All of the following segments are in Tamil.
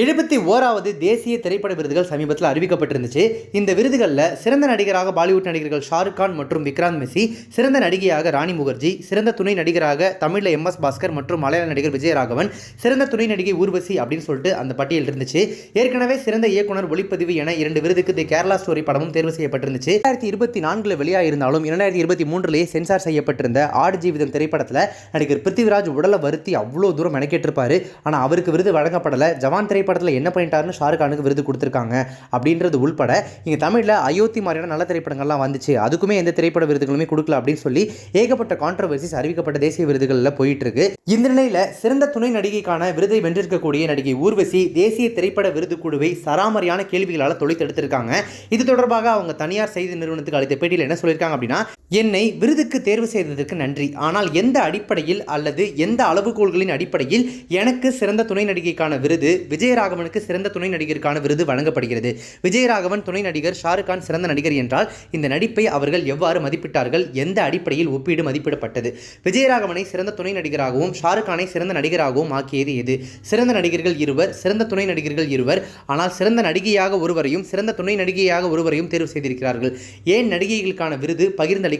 எழுபத்தி ஓராவது தேசிய திரைப்பட விருதுகள் சமீபத்தில் அறிவிக்கப்பட்டிருந்துச்சு. இந்த விருதுகளில் சிறந்த நடிகராக பாலிவுட் நடிகர்கள் ஷாருக் கான் மற்றும் விக்ராந்த் மெஸ்ஸி சிறந்த நடிகையாக ராணி முகர்ஜி சிறந்த துணை நடிகராக தமிழில் எம் எஸ் பாஸ்கர் மற்றும் மலையாள நடிகர் விஜயராகவன் சிறந்த துணை நடிகை ஊர்வசி அப்படின்னு சொல்லிட்டு அந்த பட்டியல் இருந்துச்சு. ஏற்கனவே சிறந்த இயக்குனர் ஒளிப்பதிவு என இரண்டு விருதுக்கு தி கேரளா ஸ்டோரி படமும் தேர்வு செய்யப்பட்டிருந்துச்சு. ரெண்டாயிரத்தி இருபத்தி நான்கில் வெளியாயிருந்தாலும் இரண்டாயிரத்தி இருபத்தி மூன்றிலேயே சென்சார் செய்யப்பட்டிருந்த ஆடு ஜீவிதம் திரைப்படத்தில் நடிகர் பிருத்திவிராஜ் உடலை வருத்தி அவ்வளோ தூரம் மெனக்கேட்டிருப்பாரு. ஆனால் அவருக்கு விருது வழங்கப்படலை. ஜவான் திரைப்படத்தில் என்ன பண்ணிட்டாருன்னு ஷாருக்கானுக்கு விருது கொடுத்துருக்காங்க அப்படின்றது உள்பட இங்கே தமிழில் அயோத்தி மாதிரியான நல்ல திரைப்படங்கள்லாம் வந்துச்சு. அதுக்குமே எந்த திரைப்பட விருதுகளுமே கொடுக்கல அப்படின்னு சொல்லி ஏகப்பட்ட கான்ட்ரவர்சிஸ் அறிவிக்கப்பட்ட தேசிய விருதுகளில் போயிட்டு இருக்கு இந்த நிலையில் சிறந்த துணை நடிகைக்கான விருதை வென்றிருக்கக்கூடிய நடிகை ஊர்வசி தேசிய திரைப்பட விருது குழுவை சராமரியான கேள்விகளால் தொலைத்தெடுத்திருக்காங்க இது தொடர்பாக அவங்க தனியார் செய்தி நிறுவனத்துக்கு அளித்த பேட்டியில் என்ன சொல்லியிருக்காங்க அப்படின்னா என்னை விருதுக்கு தேர்வு செய்ததற்கு நன்றி. ஆனால் எந்த அடிப்படையில் அல்லது எந்த அளவுகோல்களின் அடிப்படையில் எனக்கு சிறந்த துணை நடிகைக்கான விருது விஜயராகவனுக்கு சிறந்த துணை நடிகருக்கான விருது வழங்கப்படுகிறது? விஜயராகவன் துணை நடிகர் ஷாருக் கான் சிறந்த நடிகர் என்றால் இந்த நடிப்பை அவர்கள் எவ்வாறு மதிப்பிட்டார்கள்? எந்த அடிப்படையில் ஒப்பீடு மதிப்பிடப்பட்டது? விஜயராகவனை சிறந்த துணை நடிகராகவும் ஷாருக் கானை சிறந்த நடிகராகவும் ஆக்கியது எது? சிறந்த நடிகர்கள் இருவர் சிறந்த துணை நடிகர்கள் இருவர் ஆனால் சிறந்த நடிகையாக ஒருவரையும் சிறந்த துணை நடிகையாக ஒருவரையும் தேர்வு செய்திருக்கிறார்கள். ஏன் நடிகைகளுக்கான விருது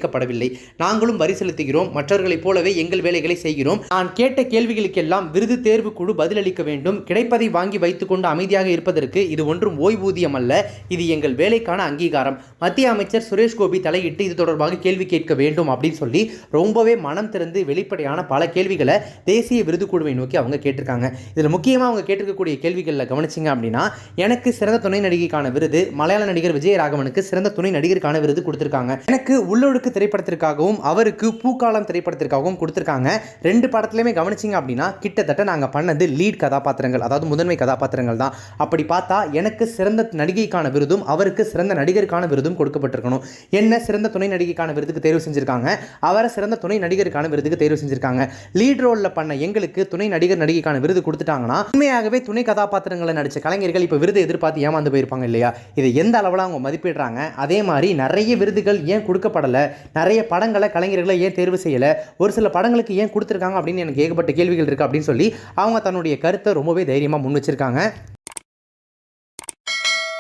பகிர்ந்தளிக்கப்படவில்லை நாங்களும் வரி செலுத்துகிறோம். மற்றவர்களைப் போலவே எங்கள் வேலைகளை செய்கிறோம். நான் கேட்ட கேள்விகளுக்கெல்லாம் விருது தேர்வு குழு பதிலளிக்க வேண்டும். கிடைப்பதை வாங்கி வைத்துக்கொண்டு அமைதியாக இருப்பதற்கு இது ஒன்றும் ஓய்வூதியம் அல்ல. இது எங்கள் வேலைக்கான அங்கீகாரம். மத்திய அமைச்சர் சுரேஷ் கோபி தலையிட்டு இது தொடர்பாக கேள்வி கேட்க வேண்டும் அப்படின்னு சொல்லி ரொம்பவே மனம் திறந்து வெளிப்படையான பல கேள்விகளை தேசிய விருது குழுவை நோக்கி அவங்க கேட்டிருக்காங்க. இதில் முக்கியமாக அவங்க கேட்டிருக்கக்கூடிய கேள்விகளில் கவனிச்சிங்க அப்படின்னா எனக்கு சிறந்த துணை நடிகைக்கான விருது மலையாள நடிகர் விஜயராகவனுக்கு சிறந்த துணை நடிகருக்கான விருது கொடுத்துருக்காங்க. எனக்கு உள்ளொழுக்கு திரைப்படத்திற்காகவும் அவருக்கு பூக்காலம் திரைப்படத்திற்காகவும் கொடுத்துருக்காங்க. ரெண்டு படத்துலையுமே கவனிச்சிங்க அப்படின்னா கிட்டத்தட்ட நாங்கள் பண்ணது லீட் கதாபாத்திரங்கள் அதாவது முதன்மை கதாபாத்திரங்கள் தான். அப்படி பார்த்தா எனக்கு சிறந்த நடிகைக்கான விருதும் அவருக்கு சிறந்த நடிகருக்கான விருதும் கொடுக்கப்பட்டிருக்கணும். என்ன சிறந்த துணை நடிகைக்கான விருதுக்கு தேர்வு செஞ்சுருக்காங்க? அவரை சிறந்த துணை நடிகருக்கான விருதுக்கு தேர்வு செஞ்சுருக்காங்க. லீட் ரோலில் பண்ண எங்களுக்கு துணை நடிகர் நடிகைக்கான விருது கொடுத்துட்டாங்கன்னா உண்மையாகவே துணை கதாபாத்திரங்களை நடித்த கலைஞர்கள் இப்போ விருது எதிர்பார்த்து ஏமாந்து போயிருப்பாங்க இல்லையா? இதை எந்த அளவில் அவங்க மதிப்பிடுறாங்க? அதே மாதிரி நிறைய விருதுகள் ஏன் கொடுக்கப்படலை? நிறைய படங்களை கலைஞர்களை ஏன் தேர்வு செய்யலை? ஒரு சில படங்களுக்கு ஏன் கொடுத்துருக்காங்க அப்படின்னு எனக்கு ஏகப்பட்ட கேள்விகள் இருக்குது அப்படின்னு சொல்லி அவங்க தன்னுடைய கருத்தை ரொம்பவே தைரியமாக முன் வச்சுருக்காங்க.